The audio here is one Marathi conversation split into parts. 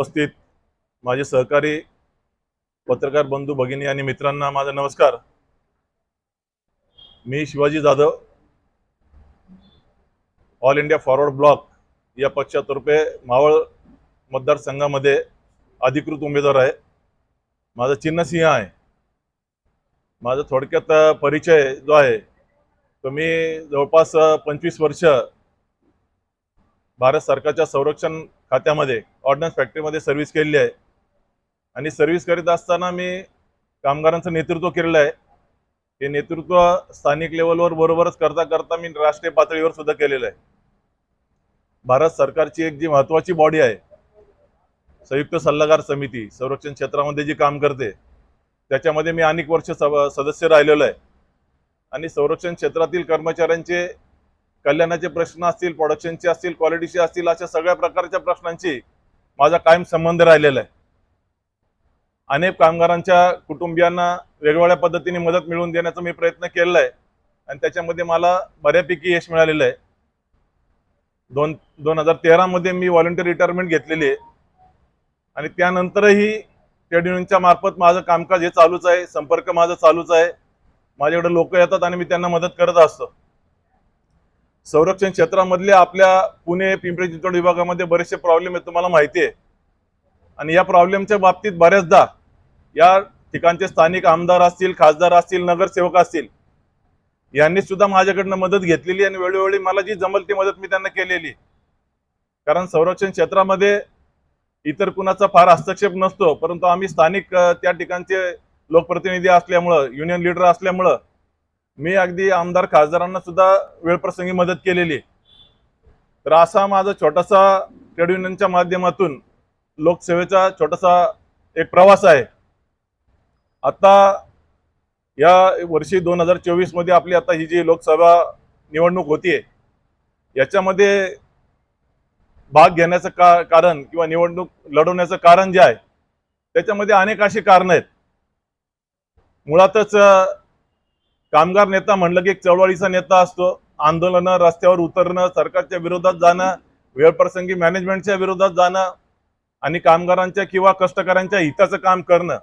उपस्थित माझे सहकारी पत्रकार बंधू भगिनी आणि मित्रांना माझा नमस्कार. मी Shivaji Jadhav all India forward block या पक्षातर्फे मावळ मतदारसंघामध्ये अधिकृत उमेदवार आहे. माझा चिन्ह सिंह आहे. माझा थोडक्यात परिचय जो आहे तो मी जवळपास पंचवीस वर्ष भारत सरकारच्या संरक्षण खात्यामध्ये ऑर्डनन्स फॅक्टरीमध्ये सर्व्हिस केलेली आहे. आणि सर्व्हिस करीत असताना मी कामगारांचं नेतृत्व केलेलं आहे. हे नेतृत्व स्थानिक लेवलवर बरोबरच करता करता मी राष्ट्रीय पातळीवर सुद्धा केलेलं आहे. भारत सरकारची एक जी महत्वाची बॉडी आहे संयुक्त सल्लागार समिती संरक्षण क्षेत्रामध्ये जी काम करते त्याच्यामध्ये मी अनेक वर्ष सदस्य राहिलेलो आहे. आणि संरक्षण क्षेत्रातील कर्मचाऱ्यांचे कल्याणाचे प्रश्न असतील प्रोडक्शनचे असतील क्वालिटीचे असतील अशा सगळ्या प्रकारच्या प्रश्नांची माझा कायम संबंध राहिलेला आहे. अनेक कामगारांच्या कुटुंबियांना वेगवेगळ्या पद्धतीने मदत मिळवून देण्याचा मी प्रयत्न केलेला आहे. आणि त्याच्यामध्ये मला बऱ्यापैकी यश मिळालेलं आहे. दोन दोन हजार तेरामध्ये मी व्हॉलंटियर रिटायरमेंट घेतलेली आहे. आणि त्यानंतरही ट्रेड युनियनच्या मार्फत माझं कामकाज हे चालूच आहे. संपर्क माझा चालूच आहे. माझ्याकडे लोक येतात आणि मी त्यांना मदत करत असतो. संरक्षण क्षेत्रामधले आपल्या पुणे पिंपरी चिंचवड विभागामध्ये बरेचसे प्रॉब्लेम आहेत तुम्हाला माहिती आहे. आणि या प्रॉब्लेमच्या बाबतीत बऱ्याचदा या ठिकाणचे स्थानिक आमदार असतील खासदार असतील नगरसेवक असतील यांनी सुद्धा माझ्याकडनं मदत घेतलेली आणि वेळोवेळी मला जी जमल ती मदत मी त्यांना केलेली. कारण संरक्षण क्षेत्रामध्ये इतर कुणाचा फार हस्तक्षेप नसतो परंतु आम्ही स्थानिक त्या ठिकाणचे लोकप्रतिनिधी असल्यामुळं युनियन लीडर असल्यामुळं मी अगदी आमदार खासदारांना सुद्धा वेळप्रसंगी मदत केलेली आहे. तर असा माझा छोटासा ट्रेड युनियनच्या माध्यमातून लोकसेवेचा छोटासा एक प्रवास आहे आता या वर्षी दोन हजार चोवीसमध्ये आपली आता ही जी लोकसभा निवडणूक होतीये याच्यामध्ये भाग घेण्याचं का कारण किंवा निवडणूक लढवण्याचं कारण जे आहे त्याच्यामध्ये अनेक अशी कारणं आहेत मुळातच कामगार नेता म्हणलं की एक चळवळीचा नेता असतो. आंदोलनं रस्त्यावर उतरणं सरकारच्या विरोधात जाणं वेळप्रसंगी मॅनेजमेंटच्या विरोधात जाणं आणि कामगारांच्या किंवा कष्टकऱ्यांच्या हिताचं काम करणं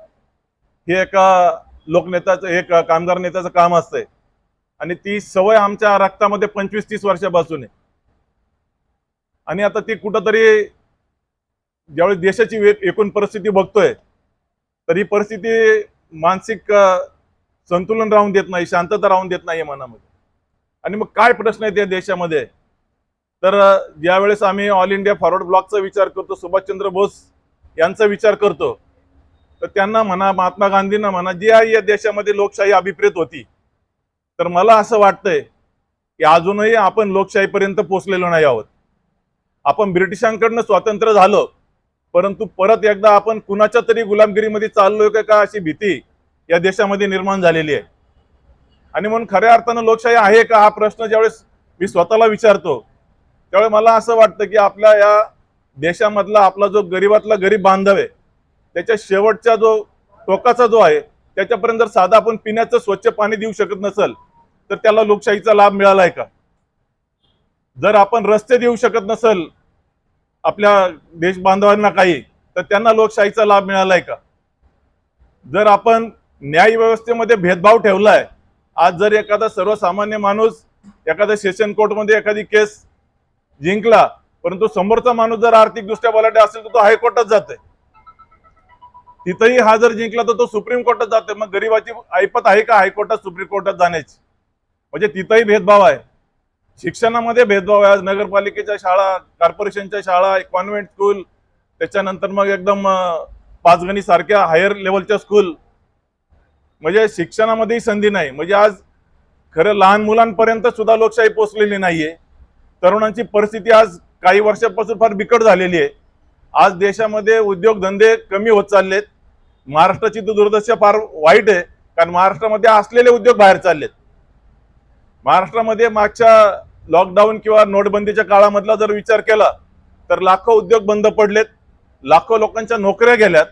हे एका लोकनेत्याचं एक कामगार नेत्याचं काम असतंय. आणि ती सवय आमच्या रक्तामध्ये पंचवीस तीस वर्षापासून आहे. आणि आता ती कुठंतरी ज्यावेळी देशाची एकूण परिस्थिती बघतोय तर ही परिस्थिती मानसिक संतुलन राहून देत नाही शांतता राहून देत नाही मनामध्ये. आणि मग काय प्रश्न आहेत या देशामध्ये? तर ज्यावेळेस आम्ही ऑल इंडिया फॉरवर्ड ब्लॉकचा विचार करतो सुभाषचंद्र बोस यांचा विचार करतो तर त्यांना म्हणा महात्मा गांधींना म्हणा जी आहे या देशामध्ये लोकशाही अभिप्रेत होती तर मला असं वाटतंय की अजूनही आपण लोकशाहीपर्यंत पोहोचलेलो नाही आहोत. आपण ब्रिटिशांकडनं स्वातंत्र्य झालो परंतु परत एकदा आपण कुणाच्या तरी गुलामगिरीमध्ये चाललोय का अशी भीती? या देशामध्ये निर्माण झालेली आहे. आणि म्हणून खऱ्या अर्थानं लोकशाही आहे का हा प्रश्न ज्यावेळेस मी स्वतःला विचारतो त्यावेळेस मला असं वाटतं की आपल्या या देशामधला आपला जो गरीबातला गरीब बांधव आहे त्याच्या शेवटचा जो टोकाचा जो आहे त्याच्यापर्यंत जर साधा आपण पिण्याचं स्वच्छ पाणी देऊ शकत नसेल तर त्याला लोकशाहीचा लाभ मिळाला आहे का? जर आपण रस्ते देऊ शकत नसेल आपल्या देश बांधवांना काही तर त्यांना लोकशाहीचा लाभ मिळाला आहे का? जर आपण न्याय व्यवस्थेमध्ये भेदभाव ठेवलाय. आज जर एखादा सर्वसामान्य माणूस एखाद्या सेशन कोर्टमध्ये एखादी केस जिंकला परंतु समोरचा माणूस जर आर्थिकदृष्ट्या बलाटे असेल तर तो हायकोर्टात जाते तिथंही हा जर जिंकला तर तो सुप्रीम कोर्टात जाते मग गरीबाची ऐपत आहे का हायकोर्टात सुप्रीम कोर्टात जाण्याची? म्हणजे तिथंही भेदभाव आहे. शिक्षणामध्ये भेदभाव आहे. आज नगरपालिकेच्या शाळा कॉर्पोरेशनच्या शाळा कॉन्व्हेंट स्कूल त्याच्यानंतर मग एकदम पाचगणी सारख्या हायर लेवलच्या स्कूल म्हणजे शिक्षणामध्येही संधी नाही. म्हणजे आज खरं लहान मुलांपर्यंत सुद्धा लोकशाही पोचलेली नाहीये. तरुणांची परिस्थिती आज काही वर्षापासून फार बिकट झालेली आहे. आज देशामध्ये उद्योगधंदे कमी होत चाललेत. महाराष्ट्राची तर दुर्दशा फार वाईट आहे. कारण महाराष्ट्रामध्ये असलेले उद्योग बाहेर चाललेत. महाराष्ट्रामध्ये मागच्या लॉकडाऊन किंवा नोटबंदीच्या काळामधला जर विचार केला तर लाखो उद्योग बंद पडलेत. लाखो लोकांच्या नोकऱ्या गेल्यात.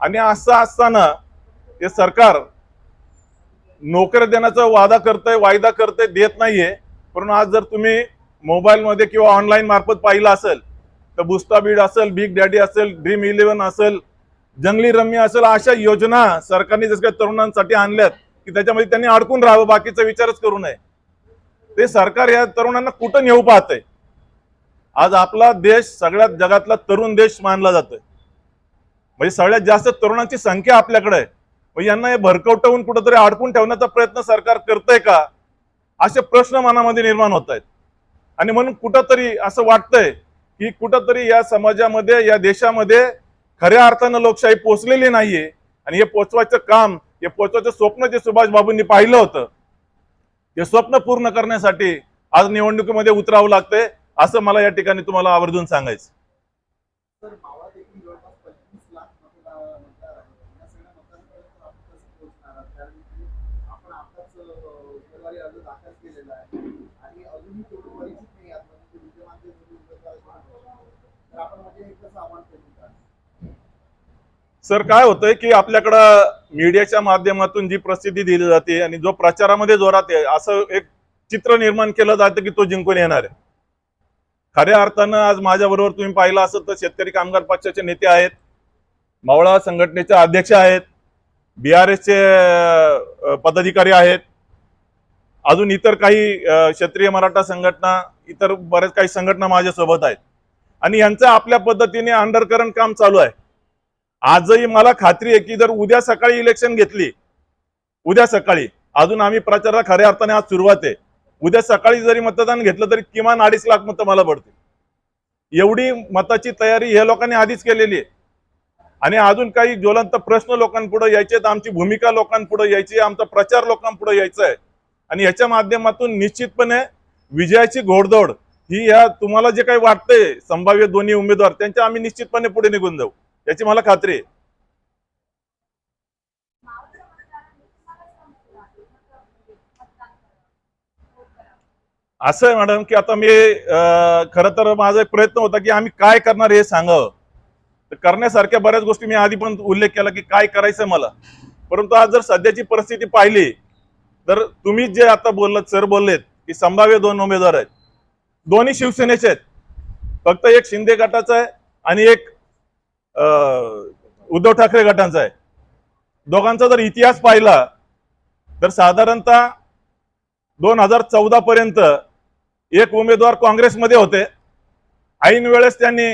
आणि असं असताना हे सरकार नोकऱ्या देण्याचा वादा करतंय वायदा करतंय देत नाहीये. परंतु आज जर तुम्ही मोबाईलमध्ये किंवा ऑनलाईन मार्फत पाहिलं असेल तर बुस्टा बीड असेल बिग डॅडी असेल ड्रीम इलेव्हन असेल जंगली रम्य असेल अशा योजना सरकारने जसं काही तरुणांसाठी आणल्यात की त्याच्यामध्ये त्यांनी अडकून राहावं बाकीचा विचारच करू नये. ते सरकार या तरुणांना कुठं नेऊ पाहतंय? आज आपला देश सगळ्यात जगातला तरुण देश मानला जातोय. म्हणजे सगळ्यात जास्त तरुणांची संख्या आपल्याकडे आहे. मग यांना हे भरकवटवून कुठंतरी अडकून ठेवण्याचा प्रयत्न सरकार करतंय का? असे प्रश्न मनामध्ये निर्माण होत आहेत आणि म्हणून कुठंतरी असं वाटतंय की कुठंतरी या समाजामध्ये या देशामध्ये खऱ्या अर्थानं लोकशाही पोचलेली नाहीये. आणि हे पोचवायचं काम हे पोचवायचं स्वप्न जे सुभाष बाबूंनी पाहिलं होतं ते स्वप्न पूर्ण करण्यासाठी आज निवडणुकीमध्ये उतरावं लागतंय असं मला या ठिकाणी तुम्हाला आवर्जून सांगायचं तर मावळात एकूण जवळपास पंचवीस लाख मतदार मतदार आहेत या सगळ्या मतदारांपर्यंत आपण कसं पोहोचणार आहात कारण की आपण आताच अं, उमेदवारी अर्ज दाखल केलेला आहे आणि अजूनही तेवढं परिचित नाही आहात म्हणजे ते विद्यमान जे दोन्ही उमेदवार आहेत त्यांना. तर आपण म्हणजे एक कसं आव्हान करू का सर काय होतंय की आपल्याकडं मीडियाच्या माध्यमातून जी प्रसिद्धी दिली जाते आणि जो प्रचारामध्ये जोरात आहे असं एक चित्र निर्माण केलं जातं की तो जिंकून येणार आहे. खऱ्या अर्थानं आज माझ्या बरोबर तुम्ही पाहिलं असं तर शेतकरी कामगार पक्षाचे नेते आहेत मावळा संघटनेचे अध्यक्ष आहेत बी आर एसचे पदाधिकारी आहेत अजून इतर काही अ, क्षत्रिय मराठा संघटना इतर बऱ्याच काही संघटना माझ्यासोबत आहेत. आणि यांचं आपल्या पद्धतीने अंडरकरण काम चालू आहे. आजही मला खात्री आहे की जर उद्या सकाळी इलेक्शन घेतली उद्या सकाळी अजून आम्ही प्रचाराला खऱ्या अर्थाने आज सुरुवात आहे. उद्या सकाळी जरी मतदान घेतलं तरी किमान अडीच लाख मतं मला पडतील. एवढी मताची तयारी हे लोकांनी आधीच केलेली आहे. आणि अजून काही ज्वलंत प्रश्न लोकांपुढे यायचे आहेत आमची भूमिका लोकांपुढे यायची आमचा प्रचार लोकांपुढे यायचा आहे. आणि याच्या माध्यमातून निश्चितपणे विजयाची घोडदौड ही या तुम्हाला जे काही वाटतंय संभाव्य दोन्ही उमेदवार त्यांच्या आम्ही निश्चितपणे पुढे निघून जाऊ. याची मला खात्री आहे. असं आहे मॅडम की आता मी खरं तर माझा एक प्रयत्न होता की आम्ही काय करणार हे सांगावं. तर करण्यासारख्या बऱ्याच गोष्टी मी आधी पण उल्लेख केला की काय करायचं मला. परंतु आज जर सध्याची परिस्थिती पाहिली तर तुम्ही जे आता बोललात सर बोललेत की संभाव्य दोन उमेदवार आहेत. दोन्ही शिवसेनेचे आहेत. फक्त एक शिंदे गटाचा आहे आणि एक उद्धव ठाकरे गटांचा आहे. दोघांचा जर इतिहास पाहिला तर साधारणतः दोन हजार चौदा पर्यंत एक उमेदवार काँग्रेसमध्ये होते. ऐन वेळेस त्यांनी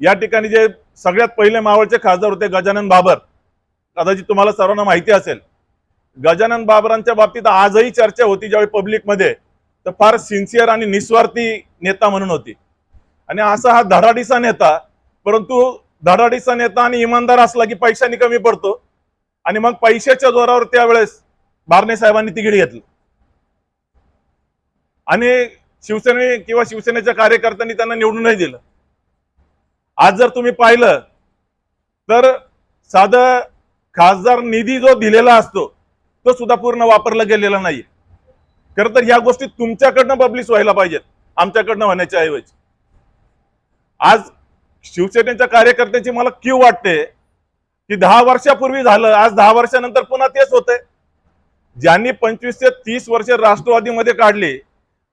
या ठिकाणी जे सगळ्यात पहिले मावळचे खासदार होते गजानन बाबर. कदाचित तुम्हाला सर्वांना माहिती असेल गजानन बाबरांच्या बाबतीत आजही चर्चा होती ज्यावेळी पब्लिकमध्ये तर फार सिन्सिअर आणि निस्वार्थी नेता म्हणून होती. आणि असा हा धडाडीचा नेता परंतु धडाडीचा नेता आणि इमानदार असला की पैशाने कमी पडतो. आणि मग पैशाच्या जोरावर त्यावेळेस बारणे साहेबांनी तिकीट घेतलं. आणि शिवसेने किंवा शिवसेनेच्या कार्यकर्त्यांनी त्यांना निवडून नाही दिलं. आज जर तुम्ही पाहिलं तर साधं खासदार निधी जो दिलेला असतो तो सुद्धा पूर्ण वापरला गेलेला नाही खरं तर ह्या गोष्टी तुमच्याकडनं पब्लिश व्हायला पाहिजेत आमच्याकडनं होण्याच्या ऐवजी. आज शिवसेनेच्या कार्यकर्त्यांची मला क्यू वाटते की दहा वर्षापूर्वी झालं आज दहा वर्षानंतर पुन्हा तेच होतंय. ज्यांनी पंचवीस ते तीस वर्ष राष्ट्रवादीमध्ये काढली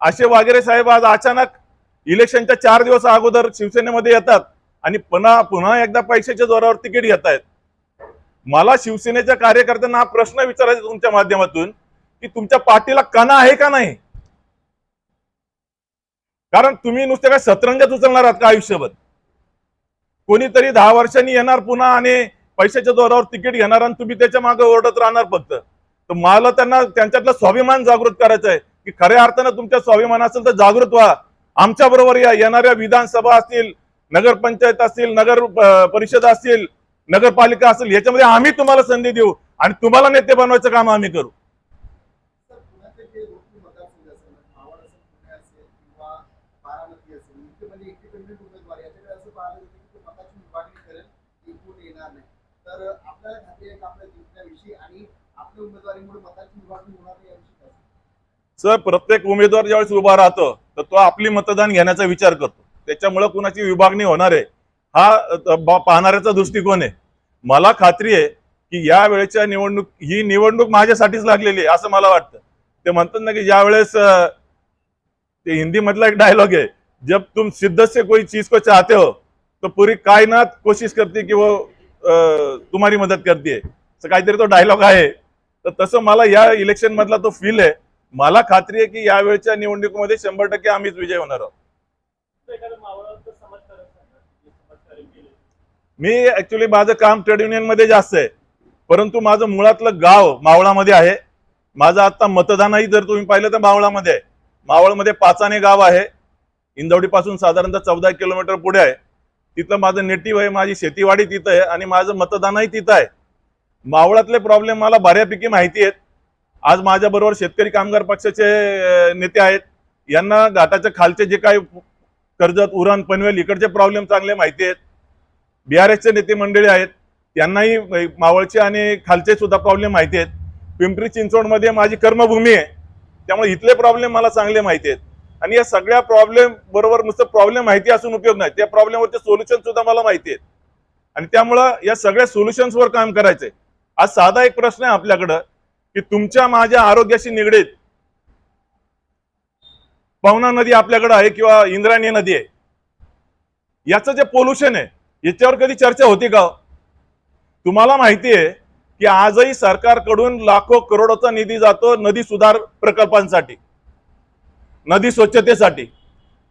असे वागेरे साहेब आज अचानक इलेक्शनच्या चार दिवस अगोदर शिवसेनेमध्ये येतात आणि पुन्हा पुन्हा एकदा पैशाच्या जोरावर तिकीट घेत आहेत मला शिवसेनेच्या कार्यकर्त्यांना हा प्रश्न विचारायचा तुमच्या माध्यमातून की तुमच्या पाठीला कणा आहे का नाही? कारण तुम्ही नुसते काय सतरंजात उचलणार आहात का आयुष्यभर? कोणीतरी दहा वर्षांनी येणार पुन्हा आणि पैशाच्या जोरावर तिकीट घेणार आणि तुम्ही त्याच्यामागे ओरडत राहणार फक्त. तर मला त्यांना त्यांच्यातलं स्वाभिमान जागृत करायचं आहे. की खऱ्या अर्थानं तुमच्या स्वाभिमान असेल तर जागृत व्हा. आमच्या बरोबर या येणाऱ्या विधानसभा असतील नगरपंचायत असतील नगर अं, परिषद असतील नगरपालिका असेल याच्यामध्ये आम्ही तुम्हाला संधी देऊ आणि तुम्हाला नेते बनवायचं काम आम्ही करू तर पुण्याचे जे दोन्ही मतदारसंघ असेल मावळ असेल पुणे असेल किंवा बारामती असेल इथे म्हणजे इंडिपेंडेंट उमेदवार याच्याकडे असं पाहिलं जातं की तो मताची विभागणी करेल जिंकून येणार नाही तर आपल्याला खात्री आहे का आपल्या जिंकण्याविषयी आणि आपल्या उमेदवारीमुळे मताची विभागणी होणार नाही याविषयी काय सांगाल? सर प्रत्येक उमेदवार ज्यावेळेस उभा राहतो तर तो आपली मतदान घेण्याचा विचार करतो. त्याच्यामुळे कुणाची विभागणी होणार आहे हा पाहणाऱ्याचा दृष्टिकोन आहे. मला खात्री आहे की या वेळेच्या निवडणूक ही निवडणूक माझ्यासाठीच लागलेली आहे असं मला वाटतं. ते म्हणतात ना की ज्या वेळेस ते हिंदी मधला एक डायलॉग आहे जब तुम शिद्दत से कोई चीज को चाहते हो तो पूरी कायनात कोशिश करते की वो अं, तुम्हारी मदत करते काहीतरी तो डायलॉग आहे. तर तसं मला या इलेक्शन मधला तो फील आहे. मला खात्री आहे की यावेळच्या निवडणुकीमध्ये शंभर टक्के आम्हीच विजय होणार आहोत. मी ऍक्च्युली माझं काम ट्रेड युनियनमध्ये जास्त आहे. परंतु माझं मुळातलं गाव मावळामध्ये आहे. माझं आता मतदानही जर तुम्ही पाहिलं तर मावळामध्ये आहे. मावळमध्ये पाचाने गाव आहे. इंदवडी पासून साधारणतः चौदा किलोमीटर पुढे आहे. तिथलं माझं नेटिव्ह आहे माझी शेतीवाडी तिथं आहे आणि माझं मतदानही तिथं आहे. मावळातले प्रॉब्लेम मला बऱ्यापैकी माहिती आहेत. आज माझ्या बरोबर शेतकरी कामगार पक्षाचे नेते आहेत. यांना घाटाच्या खालचे जे काही कर्जत उरण पनवेल इकडचे प्रॉब्लेम चांगले माहिती आहेत. बीआरएसचे नेते मंडळी आहेत. त्यांनाही मावळचे आणि खालचे सुद्धा प्रॉब्लेम माहिती आहेत. पिंपरी चिंचवडमध्ये माझी कर्मभूमी आहे. त्यामुळे इथले प्रॉब्लेम मला चांगले माहिती आहेत. आणि या सगळ्या प्रॉब्लेम बरोबर नुसतं प्रॉब्लेम माहिती असून उपयोग नाही. त्या प्रॉब्लेमवरचे सोल्युशन सुद्धा मला माहिती आहेत. आणि त्यामुळं या सगळ्या सोल्युशन्सवर काम करायचंय. आज साधा एक प्रश्न आहे आपल्याकडं की तुमच्या माझ्या आरोग्याशी निगडीत पवना नदी आपल्याकडे आहे किंवा इंद्रायणी नदी आहे? याचं जे पोल्युशन आहे याच्यावर कधी चर्चा होती का हो? तुम्हाला माहिती आहे की आजही सरकारकडून लाखो करोडोचा निधी जातो नदी सुधार प्रकल्पांसाठी नदी स्वच्छतेसाठी.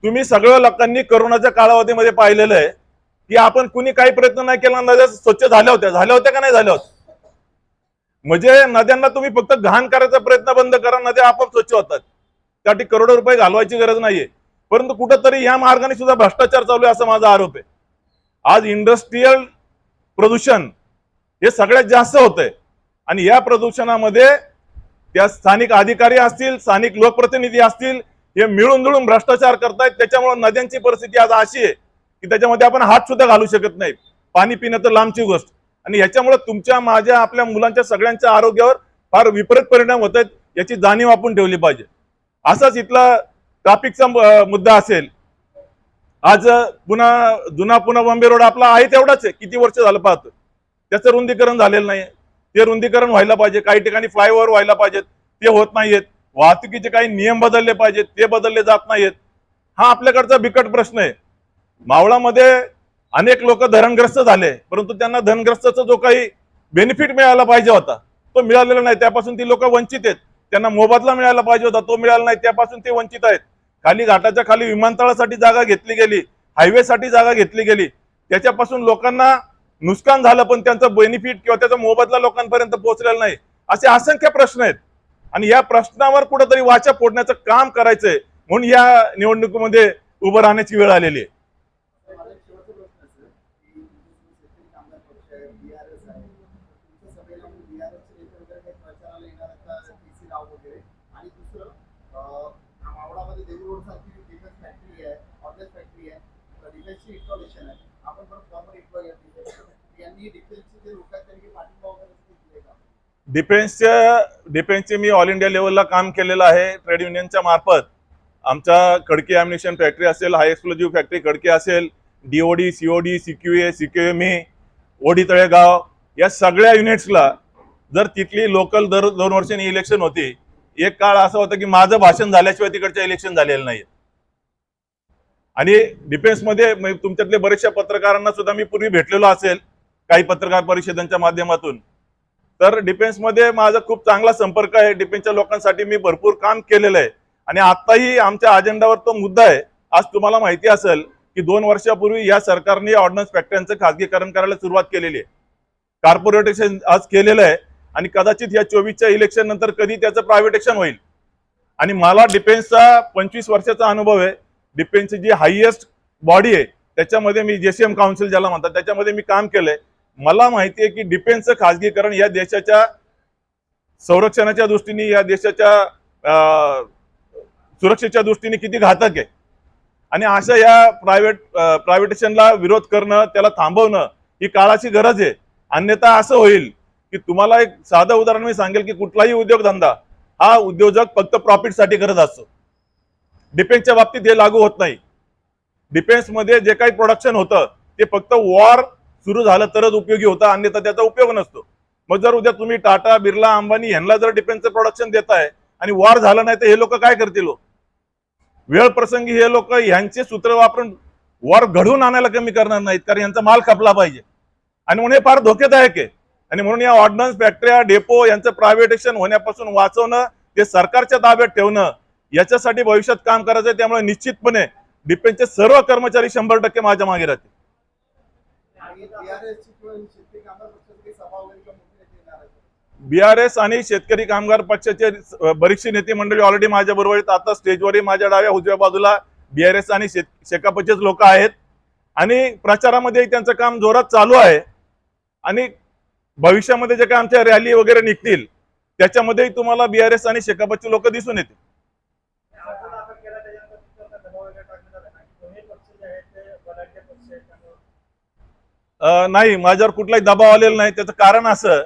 तुम्ही सगळ्या लोकांनी करोनाच्या कालावधीमध्ये पाहिलेलं आहे की आपण कुणी काही प्रयत्न नाही केला नद्या स्वच्छ झाल्या होत्या. झाल्या होत्या का नाही झाल्या होत्या? म्हणजे नद्यांना तुम्ही फक्त घाण करायचा प्रयत्न बंद करा नद्या आपोआप स्वच्छ होतात. त्यासाठी करोडो रुपये घालवायची गरज नाहीये. परंतु कुठंतरी या मार्गाने सुद्धा भ्रष्टाचार चालू आहे असा माझा आरोप आहे. आज इंडस्ट्रीयल प्रदूषण हे सगळ्यात जास्त होतंय. आणि या प्रदूषणामध्ये त्या स्थानिक अधिकारी असतील स्थानिक लोकप्रतिनिधी असतील हे मिळून जुळून भ्रष्टाचार करतायत. त्याच्यामुळे नद्यांची परिस्थिती आज अशी आहे की त्याच्यामध्ये आपण हात सुद्धा घालू शकत नाही पाणी पिणं तर लांबची गोष्ट. आणि ह्याच्यामुळे तुमच्या माझ्या आपल्या मुलांच्या सगळ्यांच्या आरोग्यावर फार विपरीत परिणाम होत आहेत याची जाणीव आपण ठेवली पाहिजे. असाच इथला ट्रॅफिकचा मुद्दा असेल. आज पुन्हा जुना पुन्हा बॉम्बे रोड आपला आहे तेवढाच आहे. किती वर्ष झालं पाहतो त्याचं रुंदीकरण झालेलं नाही ते रुंदीकरण व्हायला पाहिजे. काही ठिकाणी फ्लायओव्हर व्हायला पाहिजेत. ते होत नाहीयेत. वाहतुकीचे काही नियम बदलले पाहिजेत. ते बदलले जात नाहीयेत. हा आपल्याकडचा बिकट प्रश्न आहे. मावळामध्ये अनेक लोक धरणग्रस्त झाले परंतु त्यांना धनग्रस्ताचा जो काही बेनिफिट मिळाला पाहिजे होता तो मिळालेला नाही. त्यापासून ती लोक वंचित आहेत. त्यांना मोबदला मिळायला पाहिजे होता तो मिळाला नाही. त्यापासून ते वंचित आहेत. खाली घाटाच्या खाली विमानतळासाठी जागा घेतली गेली हायवेसाठी जागा घेतली गेली. त्याच्यापासून लोकांना नुकसान झालं पण त्यांचं बेनिफिट किंवा त्याचा मोबदला लोकांपर्यंत पोहोचलेला नाही. असे असंख्य प्रश्न आहेत. आणि या प्रश्नावर कुठेतरी वाचा फोडण्याचं काम करायचंय. म्हणून या निवडणुकीमध्ये उभं राहण्याची वेळ आलेली आहे माझा एक शेवटचा प्रश्न असेल की शेतकरी कामगार पक्ष आहे बीआरएस आहे तुमच्या सभेला बीआरएसचे नेते वगैरे काही प्रचाराला येणार आहेत का सी राव वगैरे आणि दुसरं अं, मावळामध्ये देवी रोड सारखी डिफेन्स फॅक्टरी आहे ऑर्डनेस फॅक्टरी आहे डिफेन्सची इन्स्टॉलेशन आहे आपण पण फॉर्मर एम्प्लॉई आहे यांनी डिफेन्सचे जे लोक आहेत त्यांनी पाठिंबा वगैरे दिले का डिफेन्सच्या डिफेन्सचे मी ऑल इंडिया लेवलला काम केलेलं आहे. ट्रेड युनियनच्या मार्फत. आमच्या खडके ॲम्युनिशन फॅक्टरी असेल हाय एक्सप्लोजिव्ह फॅक्टरी खडके असेल डीओडी सीओडी एम सीक्यूएमई ओढी तळेगाव या सगळ्या युनिट्सला जर तिथली लोकल दर दोन वर्षांनी इलेक्शन होती एक काळ असं होतं की माझं भाषण झाल्याशिवाय तिकडचं इलेक्शन झालेलं नाही आणि डिफेन्समध्ये तुमच्यातले बरेचशा पत्रकारांना सुद्धा मी पूर्वी भेटलेलो असेल काही पत्रकार परिषदांच्या माध्यमातून. तर डिफेन्समध्ये माझा खूप चांगला संपर्क आहे. डिफेन्सच्या लोकांसाठी मी भरपूर काम केलेलं आहे. आणि आताही आमच्या अजेंडावर तो मुद्दा आहे. आज तुम्हाला माहिती असेल की दोन वर्षापूर्वी या सरकारने ऑर्डनन्स फॅक्टरीचं खासगीकरण करायला सुरुवात केलेली आहे. कॉर्पोरेटेशन आज केलेलं आहे. आणि कदाचित या चोवीसच्या इलेक्शन नंतर कधी त्याचं प्रायव्हेटेशन होईल. आणि मला डिफेन्सचा पंचवीस वर्षाचा अनुभव आहे. डिफेन्सची जी हायएस्ट बॉडी आहे त्याच्यामध्ये मी जे सीएम काउन्सिल ज्याला म्हणतात त्याच्यामध्ये मी काम केलंय. मला माहिती आहे की डिफेन्सचं खासगीकरण या देशाच्या संरक्षणाच्या दृष्टीने या देशाच्या अं, सुरक्षेच्या दृष्टीने किती घातक आहे. आणि अशा या प्रायव्हेट प्रायव्हेटेशनला विरोध करणं त्याला थांबवणं ही काळाची गरज आहे. अन्यथा असं होईल की तुम्हाला एक साधं उदाहरण मी सांगेल की कुठलाही उद्योगधंदा हा उद्योजक फक्त प्रॉफिटसाठी करत असतो. डिफेन्सच्या बाबतीत हे लागू होत नाही. डिफेन्समध्ये जे काही प्रोडक्शन होतं ते फक्त वॉर सुरू झालं तरच उपयोगी होतं अन्यथा त्याचा उपयोग नसतो. मग जर उद्या तुम्ही टाटा बिर्ला अंबानी यांना जर डिफेन्सचं प्रोडक्शन देताय आणि वॉर झालं नाही तर हे लोक काय करतील हो? वेळ प्रसंगी हे लोक यांचे सूत्र वापरून वर घडवून आणायला कमी करणार नाहीत कारण यांचा माल खपला पाहिजे. आणि म्हणून हे फार धोकेदायक आहे. आणि म्हणून या ऑर्डनन्स फॅक्टऱ्या डेपो यांचं प्रायव्हेटेशन होण्यापासून वाचवणं ते सरकारच्या ताब्यात ठेवणं याच्यासाठी भविष्यात काम करायचं आहे त्यामुळे निश्चितपणे डिफेन्सचे सर्व कर्मचारी शंभर टक्के माझ्या मागे राहतील. बीआरएस आणि शेतकरी कामगार पक्षाचे बरीचशी नेते मंडळी ऑलरेडी माझ्या बरोबर आहेत आता स्टेजवरही माझ्या डाव्या उजव्या बाजूला बीआरएस आणि शेत शेकापचेच लोक आहेत. आणि प्रचारामध्ये त्यांचं काम जोरात चालू आहे. आणि भविष्यामध्ये जे काही आमच्या रॅली वगैरे निघतील त्याच्यामध्येही तुम्हाला बीआरएस आणि शेकापचे लोक दिसून येतील अर्ज दाखल केला त्याच्यानंतर तुमच्यावर दबाव वगैरे टाकण्यात आला आणि दोन्ही पक्ष जे आहेत ते बलाढ्य पक्ष आहेत त्यामुळे अ, नाही माझ्यावर कुठलाही दबाव आलेला नाही. त्याचं कारण असं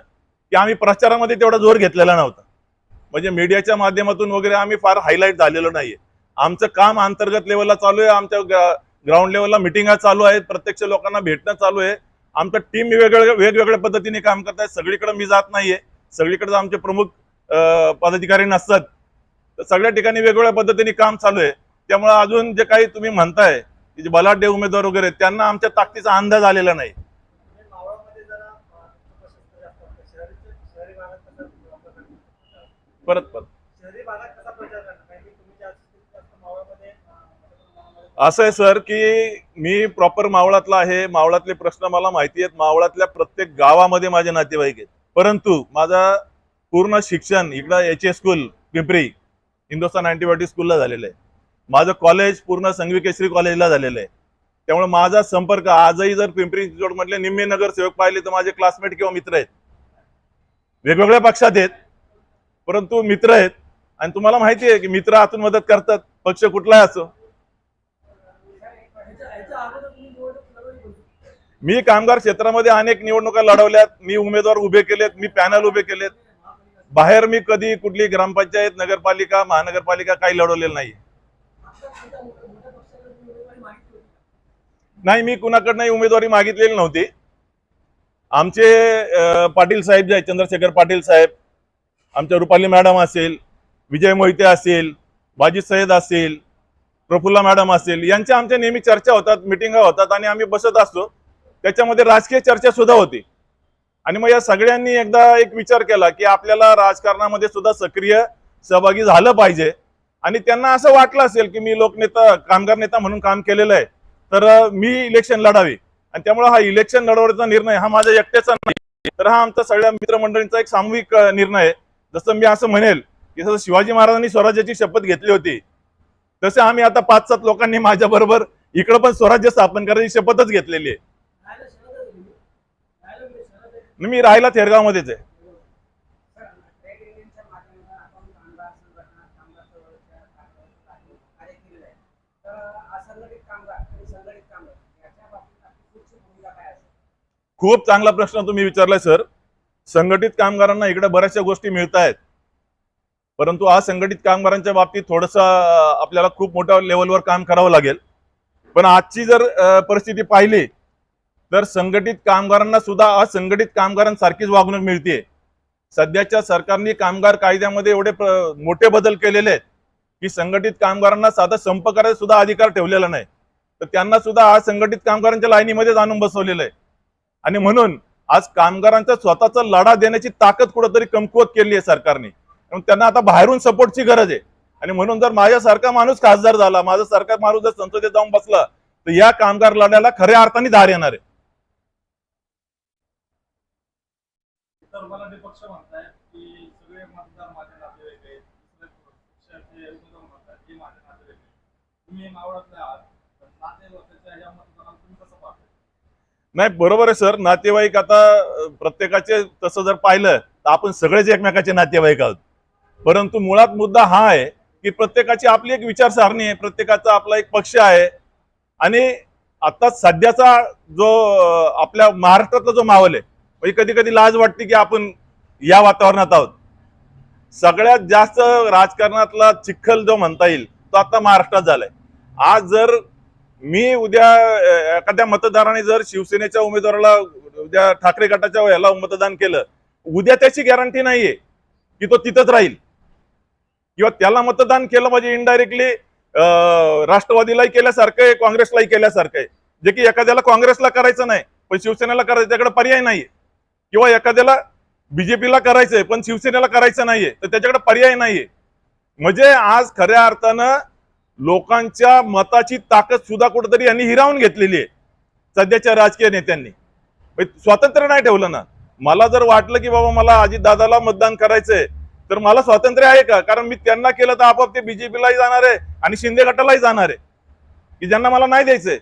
की आम्ही प्रचारामध्ये तेवढा जोर घेतलेला नव्हता. म्हणजे मीडियाच्या माध्यमातून वगैरे आम्ही फार हायलाईट झालेलो नाहीये. आमचं काम अंतर्गत लेवलला चालू आहे आमच्या ग्राउंड लेवलला मिटिंगा चालू आहेत प्रत्यक्ष लोकांना भेटणं चालू आहे. आमचं टीम वेगवेगळ्या वेगवेगळ्या पद्धतीने काम करत आहेत. सगळीकडे मी जात नाहीये. सगळीकडे आमचे प्रमुख पदाधिकारी नसतात. तर सगळ्या ठिकाणी वेगवेगळ्या पद्धतीने काम चालू आहे. त्यामुळे अजून जे काही तुम्ही म्हणताय की जे बलाढ्य उमेदवार वगैरे आहेत, त्यांना आमच्या ताकदीचा अंदाज आलेला नाही. परत परत. असं आहे सर की मी प्रॉपर मावळातला आहे. मावळातले प्रश्न मला माहिती आहेत. मावळातल्या प्रत्येक गावामध्ये माझे नातेवाईक आहेत. परंतु माझा पूर्ण शिक्षण इकडं H A school Pimpri Hindustan antibiotic स्कूलला झालेलं आहे. माझं कॉलेज पूर्ण संघवी केसरी कॉलेजला झालेलं आहे. त्यामुळे माझा संपर्क आजही जर पिंपरी चिंचवड म्हटले निम्मे नगरसेवक पाहिले तर माझे क्लासमेट किंवा मित्र आहेत. वेगवेगळ्या पक्षात आहेत परंतु मित्र आहेत. आणि तुम्हाला माहिती आहे की मित्र आतून मदत करतात पक्ष कुठलाही असो. मी कामगार क्षेत्रामध्ये अनेक निवडणुका लढवल्यात मी उमेदवार उभे केलेत मी पॅनल उभे केलेत. बाहेर मी कधी कुठली ग्रामपंचायत नगरपालिका महानगरपालिका काही लढवलेलं नाही. नाही मी कुणाकडनंही उमेदवारी मागितलेली नव्हती. आमचे पाटील साहेब जे आहेत चंद्रशेखर पाटील साहेब आमच्या रुपाली मॅडम असेल विजय मोहिते असेल बाजी सय्यद असेल प्रफुल्ला मॅडम असेल यांच्या आमच्या नेहमी चर्चा होतात मिटिंगा होतात आणि आम्ही बसत असतो. त्याच्यामध्ये राजकीय चर्चा सुद्धा होती. आणि मग या सगळ्यांनी एकदा एक विचार केला की आपल्याला राजकारणामध्ये सुद्धा सक्रिय सहभागी झालं पाहिजे. आणि त्यांना असं वाटलं असेल की मी लोकनेता कामगार नेता म्हणून काम केलेलं आहे तर मी इलेक्शन लढावी. आणि त्यामुळे हा इलेक्शन लढवण्याचा निर्णय हा माझा एकट्याचा नाही. तर हा आमचा सगळ्या मित्रमंडळींचा एक सामूहिक निर्णय आहे. जसं मी असं म्हणेल की जसं शिवाजी महाराजांनी स्वराज्याची शपथ घेतली होती तसे आम्ही आता पाच सात लोकांनी माझ्या बरोबर इकडं पण स्वराज्य स्थापन करायची शपथच घेतलेली आहे. मी राहायला थेरगावमध्येच आहे. खूप चांगला प्रश्न तुम्ही विचारलाय सर. संघटित कामगारांना इकडे बऱ्याचशा गोष्टी मिळत आहेत परंतु असंघटित कामगारांच्या बाबतीत थोडंसं आपल्याला खूप मोठ्या लेवलवर काम करावं लागेल. पण आजची जर परिस्थिती पाहिली तर संघटित कामगारांना सुद्धा असंघटित कामगारांसारखीच वागणूक मिळते सध्याच्या सरकारने कामगार कायद्यामध्ये एवढे प्र- मोठे बदल केलेले आहेत की संघटित कामगारांना साधा संप करायचा सुद्धा अधिकार ठेवलेला नाही. तर त्यांना सुद्धा असंघटित कामगारांच्या लाईनीमध्येच आणून बसवलेलं आहे. आणि म्हणून आज कामगारांचा स्वतःचा लढा देण्याची ताकद कुठंतरी कमकुवत केली आहे सरकारने. त्यांना आता बाहेरून सपोर्टची गरज आहे. आणि म्हणून जर माझ्यासारखा माणूस खासदार झाला माझा सारखा माणूस जर संसदेत जाऊन बसला तर या कामगार लढ्याला खऱ्या अर्थाने धार येणार आहे. तुम्ही मावळातले आहात तर नातेवाईकाच्या या मतदानाला तुम्ही कसं पाहताय नाही बरोबर आहे सर. नातेवाईक आता प्रत्येकाचे तसं जर पाहिलं तर आपण सगळेच एकमेकाचे नातेवाईक आहोत. परंतु मुळात मुद्दा हा आहे की प्रत्येकाची आपली एक विचारसारणी आहे प्रत्येकाचा आपला एक पक्ष आहे. आणि आता सध्याचा जो आपल्या महाराष्ट्रातला जो माहोल आहे म्हणजे कधी कधी लाज वाटते की आपण या वातावरणात आहोत. सगळ्यात जास्त राजकारणातला चिखल जो म्हणता येईल तो आता महाराष्ट्रात झालाय. आज जर मी उद्या एखाद्या मतदाराने जर शिवसेनेच्या उमेदवाराला उद्या ठाकरे गटाच्या ह्याला मतदान केलं उद्या त्याची गॅरंटी नाहीये की तो तिथंच राहील. किंवा त्याला मतदान केलं म्हणजे इनडायरेक्टली अं, राष्ट्रवादीलाही केल्यासारखं आहे काँग्रेसलाही केल्यासारखं आहे. जे की एखाद्याला काँग्रेसला करायचं नाही पण शिवसेनेला करायचं त्याकडे पर्याय नाहीये. किंवा एखाद्याला बीजेपीला करायचंय पण शिवसेनेला करायचं नाहीये तर त्याच्याकडे पर्याय नाहीये. म्हणजे आज खऱ्या अर्थानं लोकांच्या मताची ताकद सुद्धा कुठेतरी यांनी हिरावून घेतलेली आहे. सध्याच्या राजकीय नेत्यांनी. म्हणजे स्वातंत्र्य नाही ठेवलं ना. मला जर वाटलं की बाबा मला अजितदादाला मतदान करायचंय तर मला स्वातंत्र्य आहे का? कारण मी त्यांना केलं तर आपोआप ते बीजेपीलाही जाणार आहे आणि शिंदे गटालाही जाणार आहे. की ज्यांना मला नाही द्यायचंय.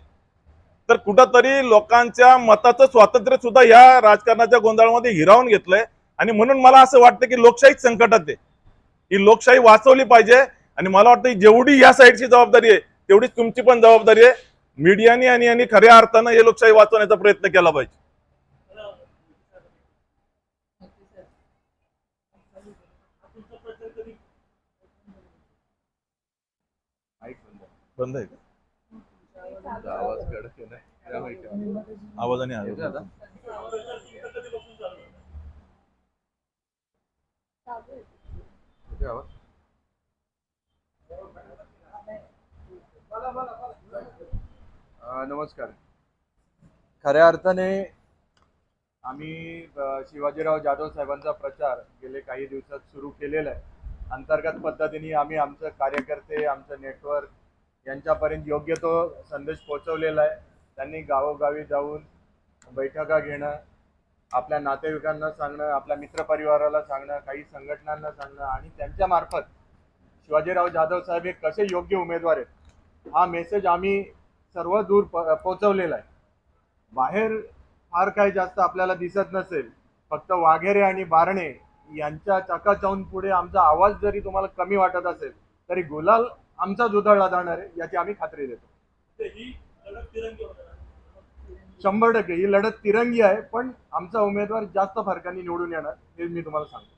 तर कुठंतरी लोकांच्या मताचं स्वातंत्र्य सुद्धा या राजकारणाच्या गोंधळामध्ये हिरावून घेतलंय. आणि म्हणून मला असं वाटतं की लोकशाहीच संकटात आहे. ही लोकशाही वाचवली पाहिजे. आणि मला वाटतं जेवढी या साईडची जबाबदारी आहे तेवढीच तुमची पण जबाबदारी आहे. मीडियाने आणि यांनी खऱ्या अर्थानं हे लोकशाही वाचवण्याचा प्रयत्न केला पाहिजे. बंद आहे का? आवाज कडक आवाजाने आवाज. आवाज? नमस्कार. खऱ्या अर्थाने आम्ही शिवाजीराव जाधव साहेबांचा प्रचार गेले काही दिवसात सुरू केलेला आहे. अंतर्गत पद्धतीने आम्ही आमचं कार्यकर्ते आमचं नेटवर्क यांच्यापर्यंत योग्य तो संदेश पोहोचवलेला आहे. त्यांनी गावोगावी जाऊन बैठका घेणं आपल्या नातेवाईकांना सांगणं आपल्या मित्रपरिवाराला सांगणं काही संघटनांना सांगणं आणि त्यांच्या मार्फत शिवाजीराव जाधव साहेब हे कसे योग्य उमेदवार आहेत? हा मेसेज आम्ही सर्व दूर प- पोहोचवलेला आहे. बाहेर फार काही जास्त आपल्याला दिसत नसेल. फक्त वाघेरे आणि बारणे यांच्या चकाचाऊन पुढे आमचा आवाज जरी तुम्हाला कमी वाटत असेल तरी गुलाल आमचा जुदळला जाणार आहे याची आम्ही खात्री देतो. ही. शंभर टक्के ही लढत तिरंगी आहे पण आमचा उमेदवार जास्त फरकाने निवडून येणार हे मी तुम्हाला सांगतो.